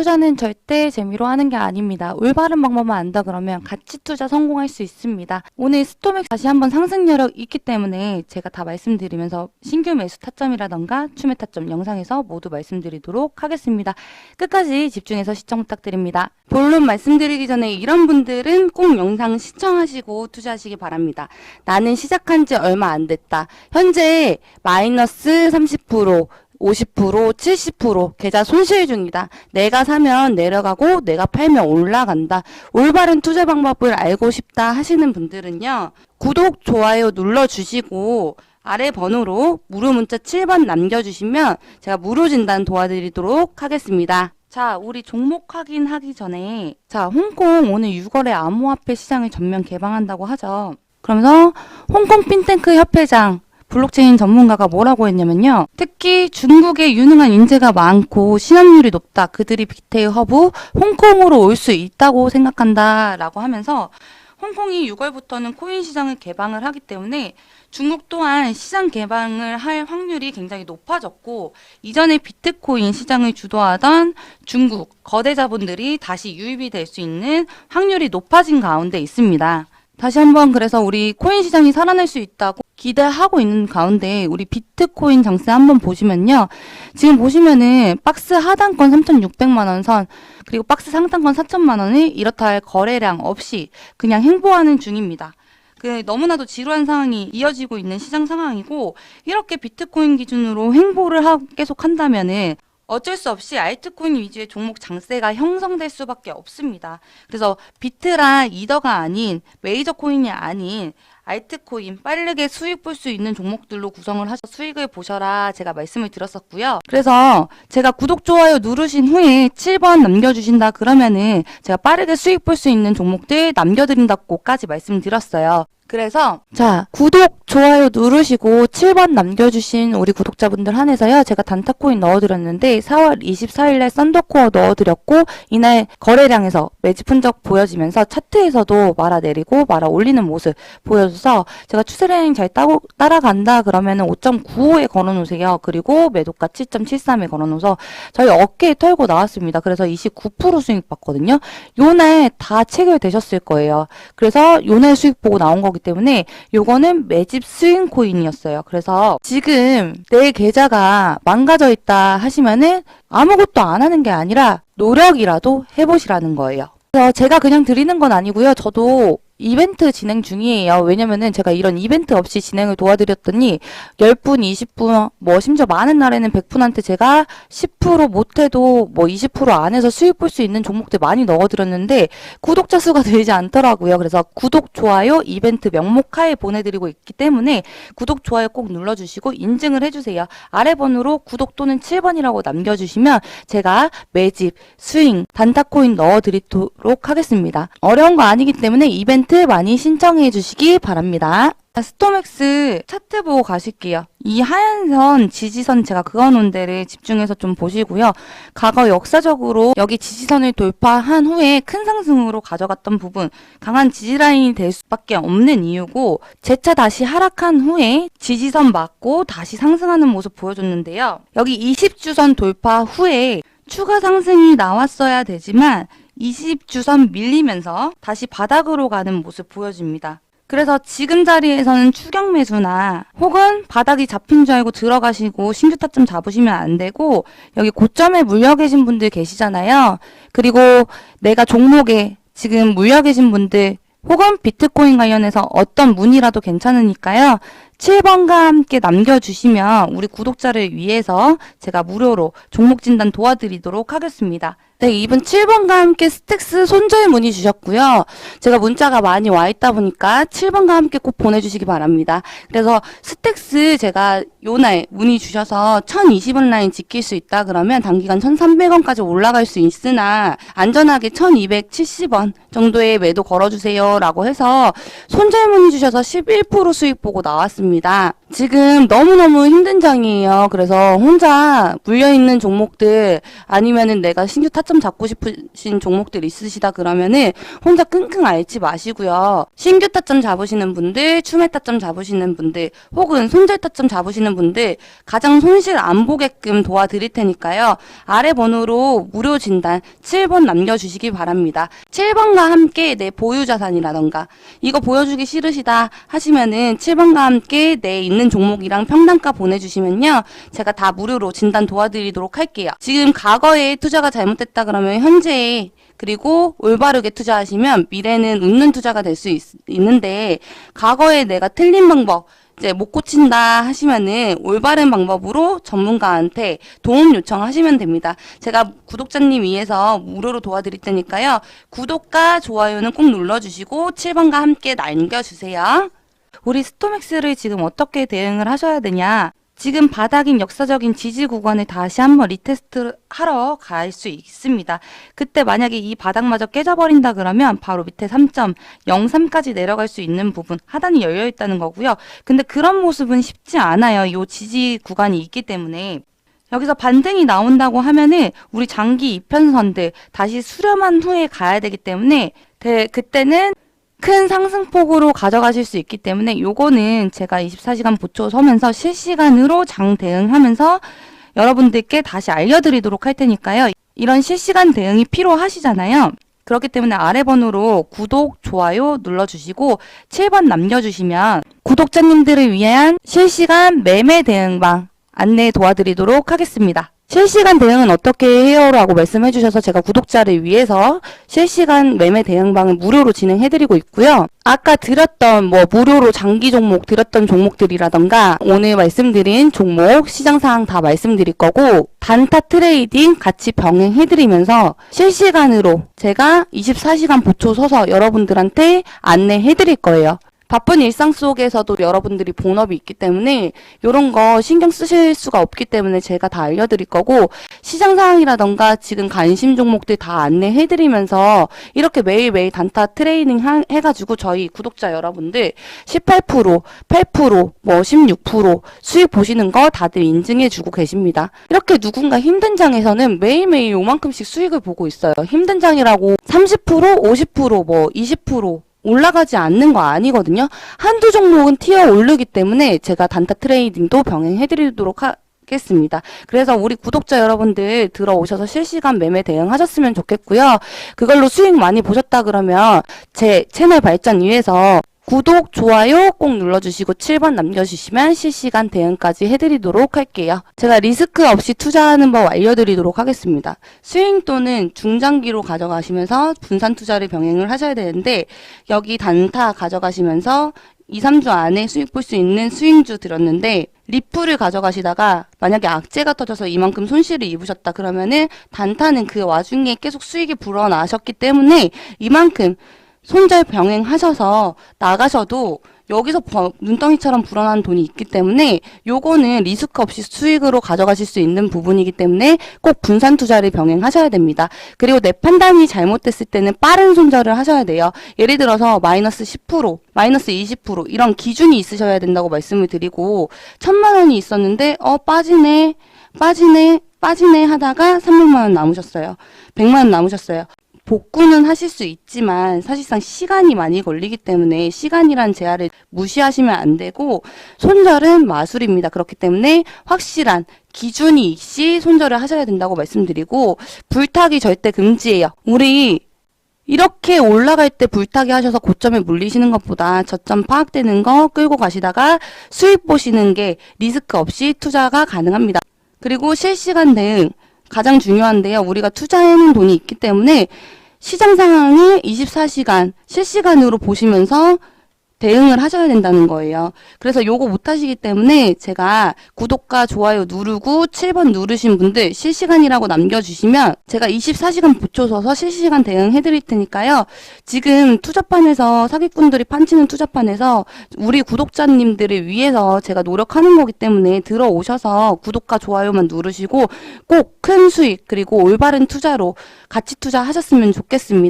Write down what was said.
투자는 절대 재미로 하는 게 아닙니다. 올바른 방법만 안다 그러면 가치 투자 성공할 수 있습니다. 오늘 스토맥 다시 한번 상승 여력 있기 때문에 제가 다 말씀드리면서 신규 매수 타점이라던가 추매 타점 영상에서 모두 말씀드리도록 하겠습니다. 끝까지 집중해서 시청 부탁드립니다. 본론 말씀드리기 전에 이런 분들은 꼭 영상 시청하시고 투자하시기 바랍니다. 나는 시작한 지 얼마 안 됐다. 현재 마이너스 30%, 50%, 70% 계좌 손실 중이다. 내가 사면 내려가고 내가 팔면 올라간다. 올바른 투자 방법을 알고 싶다 하시는 분들은요. 구독, 좋아요 눌러주시고 아래 번호로 무료 문자 7번 남겨주시면 제가 무료 진단 도와드리도록 하겠습니다. 자, 우리 종목 확인하기 전에 자, 홍콩 오늘 6월에 암호화폐 시장을 전면 개방한다고 하죠. 그러면서 홍콩 핀테크 협회장 블록체인 전문가가 뭐라고 했냐면요. 특히 중국에 유능한 인재가 많고 신업률이 높다. 그들이 빅테이 허브 홍콩으로 올 수 있다고 생각한다. 라고 하면서 홍콩이 6월부터는 코인 시장을 개방을 하기 때문에 중국 또한 시장 개방을 할 확률이 굉장히 높아졌고 이전에 비트코인 시장을 주도하던 중국 거대 자본들이 다시 유입이 될 수 있는 확률이 높아진 가운데 있습니다. 다시 한번 그래서 우리 코인 시장이 살아날 수 있다고 기대하고 있는 가운데 우리 비트코인 장세 한번 보시면요. 지금 보시면은 박스 하단권 3,600만 원 선 그리고 박스 상단권 4천만 원을 이렇다 할 거래량 없이 그냥 행보하는 중입니다. 그 너무나도 지루한 상황이 이어지고 있는 시장 상황이고 이렇게 비트코인 기준으로 행보를 하, 계속 한다면은 어쩔 수 없이 알트코인 위주의 종목 장세가 형성될 수밖에 없습니다. 그래서 비트라 이더가 아닌 메이저 코인이 아닌 알트코인 빠르게 수익 볼 수 있는 종목들로 구성을 하셔서 수익을 보셔라 제가 말씀을 드렸었고요. 그래서 제가 구독 좋아요 누르신 후에 7번 남겨주신다 그러면은 제가 빠르게 수익 볼 수 있는 종목들 남겨드린다고까지 말씀드렸어요. 그래서 자 구독 좋아요 누르시고 7번 남겨주신 우리 구독자분들 한해서요 제가 단타코인 넣어드렸는데 4월 24일에 썬더코어 넣어드렸고 이날 거래량에서 매집 흔적 보여지면서 차트에서도 말아 내리고 말아 올리는 모습 보여줘서 제가 추세라인 잘 따고, 따라간다 그러면은 5.95에 걸어놓으세요 그리고 매도가 7.73에 걸어놓아서 저희 어깨에 털고 나왔습니다 그래서 29% 수익 봤거든요 요날 다 체결되셨을 거예요 그래서 요날 수익 보고 나온 거기 때문에 요거는 매집 스윙 코인이었어요. 그래서 지금 내 계좌가 망가져 있다 하시면은 아무것도 안 하는 게 아니라 노력이라도 해보시라는 거예요. 그래서 제가 그냥 드리는 건 아니고요. 저도 이벤트 진행 중이에요. 왜냐면은 제가 이런 이벤트 없이 진행을 도와드렸더니 10분, 20분, 뭐 심지어 많은 날에는 100분한테 제가 10% 못해도 뭐 20% 안에서 수익 볼 수 있는 종목들 많이 넣어드렸는데 구독자 수가 늘지 않더라고요. 그래서 구독, 좋아요, 이벤트 명목 하에 보내드리고 있기 때문에 구독, 좋아요 꼭 눌러주시고 인증을 해주세요. 아래 번호로 구독 또는 7번이라고 남겨주시면 제가 매집, 스윙, 단타코인 넣어드리도록 하겠습니다. 어려운 거 아니기 때문에 이벤트 많이 신청해 주시기 바랍니다. 스톰엑스 차트 보고 가실게요. 이 하얀 선, 지지선 제가 그어놓은 데를 집중해서 좀 보시고요. 과거 역사적으로 여기 지지선을 돌파한 후에 큰 상승으로 가져갔던 부분, 강한 지지라인이 될 수밖에 없는 이유고, 재차 다시 하락한 후에 지지선 맞고 다시 상승하는 모습 보여줬는데요. 여기 20주선 돌파 후에 추가 상승이 나왔어야 되지만 20주선 밀리면서 다시 바닥으로 가는 모습 보여집니다. 그래서 지금 자리에서는 추격 매수나 혹은 바닥이 잡힌 줄 알고 들어가시고 신규 타점 잡으시면 안 되고 여기 고점에 물려 계신 분들 계시잖아요. 그리고 내가 종목에 지금 물려 계신 분들 혹은 비트코인 관련해서 어떤 문의라도 괜찮으니까요. 7번과 함께 남겨주시면 우리 구독자를 위해서 제가 무료로 종목 진단 도와드리도록 하겠습니다. 네, 이분 7번과 함께 스택스 손절 문의 주셨고요. 제가 문자가 많이 와 있다 보니까 7번과 함께 꼭 보내주시기 바랍니다. 그래서 스택스 제가 요날 문의 주셔서 1020원 라인 지킬 수 있다 그러면 단기간 1300원까지 올라갈 수 있으나 안전하게 1270원 정도의 매도 걸어주세요 라고 해서 손절 문의 주셔서 11% 수익 보고 나왔 습니다. 지금 너무너무 힘든 장이에요. 그래서 혼자 물려있는 종목들 아니면은 내가 신규 타점 잡고 싶으신 종목들 있으시다 그러면은 혼자 끙끙 앓지 마시고요. 신규 타점 잡으시는 분들, 추매 타점 잡으시는 분들, 혹은 손절 타점 잡으시는 분들 가장 손실 안 보게끔 도와드릴 테니까요. 아래 번호로 무료 진단 7번 남겨주시기 바랍니다. 7번과 함께 내 보유 자산이라던가 이거 보여주기 싫으시다 하시면은 7번과 함께 내 있는 종목이랑 평단가 보내주시면요. 제가 다 무료로 진단 도와드리도록 할게요. 지금 과거에 투자가 잘못됐다 그러면 현재에 그리고 올바르게 투자하시면 미래는 웃는 투자가 될 수 있는데 과거에 내가 틀린 방법 이제 못 고친다 하시면은 올바른 방법으로 전문가한테 도움 요청하시면 됩니다. 제가 구독자님 위해서 무료로 도와드릴 테니까요. 구독과 좋아요는 꼭 눌러주시고 7번과 함께 남겨주세요. 우리 스토맥스를 지금 어떻게 대응을 하셔야 되냐? 지금 바닥인 역사적인 지지 구간을 다시 한번 리테스트 하러 갈 수 있습니다. 그때 만약에 이 바닥마저 깨져버린다 그러면 바로 밑에 3.03까지 내려갈 수 있는 부분 하단이 열려 있다는 거고요. 근데 그런 모습은 쉽지 않아요. 이 지지 구간이 있기 때문에. 여기서 반등이 나온다고 하면은 우리 장기 이편선들 다시 수렴한 후에 가야 되기 때문에 대- 그때는 큰 상승폭으로 가져가실 수 있기 때문에 요거는 제가 24시간 보초 서면서 실시간으로 장 대응하면서 여러분들께 다시 알려드리도록 할 테니까요. 이런 실시간 대응이 필요하시잖아요. 그렇기 때문에 아래 번호로 구독, 좋아요 눌러주시고 7번 남겨주시면 구독자님들을 위한 실시간 매매 대응방 안내 도와드리도록 하겠습니다. 실시간 대응은 어떻게 해요? 라고 말씀해 주셔서 제가 구독자를 위해서 실시간 매매 대응방을 무료로 진행해 드리고 있고요. 아까 드렸던 뭐 무료로 장기 종목 드렸던 종목들이라던가 오늘 말씀드린 종목 시장 상황 다 말씀드릴 거고 단타 트레이딩 같이 병행해 드리면서 실시간으로 제가 24시간 보초 서서 여러분들한테 안내해 드릴 거예요. 바쁜 일상 속에서도 여러분들이 본업이 있기 때문에 이런 거 신경 쓰실 수가 없기 때문에 제가 다 알려드릴 거고 시장 상황이라던가 지금 관심 종목들 다 안내해드리면서 이렇게 매일매일 단타 트레이닝 하- 해가지고 저희 구독자 여러분들 18%, 8%, 뭐 16% 수익 보시는 거 다들 인증해주고 계십니다. 이렇게 누군가 힘든 장에서는 매일매일 요만큼씩 수익을 보고 있어요. 힘든 장이라고 30%, 50%, 뭐20% 올라가지 않는 거 아니거든요. 한두 종목은 튀어 오르기 때문에 제가 단타 트레이딩도 병행해 드리도록 하겠습니다. 그래서 우리 구독자 여러분들 들어오셔서 실시간 매매 대응하셨으면 좋겠고요. 그걸로 수익 많이 보셨다 그러면 제 채널 발전 위해서 구독, 좋아요 꼭 눌러주시고 7번 남겨주시면 실시간 대응까지 해드리도록 할게요. 제가 리스크 없이 투자하는 법 알려드리도록 하겠습니다. 스윙 또는 중장기로 가져가시면서 분산 투자를 병행을 하셔야 되는데 여기 단타 가져가시면서 2, 3주 안에 수익 볼 수 있는 스윙주 들었는데 리프를 가져가시다가 만약에 악재가 터져서 이만큼 손실을 입으셨다 그러면은 단타는 그 와중에 계속 수익이 불어나셨기 때문에 이만큼 손절 병행하셔서 나가셔도 여기서 버- 눈덩이처럼 불어난 돈이 있기 때문에 요거는 리스크 없이 수익으로 가져가실 수 있는 부분이기 때문에 꼭 분산 투자를 병행하셔야 됩니다. 그리고 내 판단이 잘못됐을 때는 빠른 손절을 하셔야 돼요. 예를 들어서 마이너스 10%, 마이너스 20% 이런 기준이 있으셔야 된다고 말씀을 드리고 천만 원이 있었는데 어 빠지네, 빠지네, 빠지네 하다가 300만 원 남으셨어요. 100만 원 남으셨어요. 복구는 하실 수 있지만 사실상 시간이 많이 걸리기 때문에 시간이란 제한을 무시하시면 안 되고 손절은 마술입니다. 그렇기 때문에 확실한 기준이 있이 손절을 하셔야 된다고 말씀드리고 불타기 절대 금지예요. 우리 이렇게 올라갈 때 불타기 하셔서 고점에 물리시는 것보다 저점 파악되는 거 끌고 가시다가 수익 보시는 게 리스크 없이 투자가 가능합니다. 그리고 실시간 대응 가장 중요한데요. 우리가 투자해놓은 돈이 있기 때문에 시장 상황을 24시간 실시간으로 보시면서 대응을 하셔야 된다는 거예요. 그래서 요거 못 하시기 때문에 제가 구독과 좋아요 누르고 7번 누르신 분들 실시간이라고 남겨주시면 제가 24시간 보초서서 실시간 대응해 드릴 테니까요. 지금 투자판에서 사기꾼들이 판치는 투자판에서 우리 구독자님들을 위해서 제가 노력하는 거기 때문에 들어오셔서 구독과 좋아요만 누르시고 꼭 큰 수익 그리고 올바른 투자로 가치 투자하셨으면 좋겠습니다.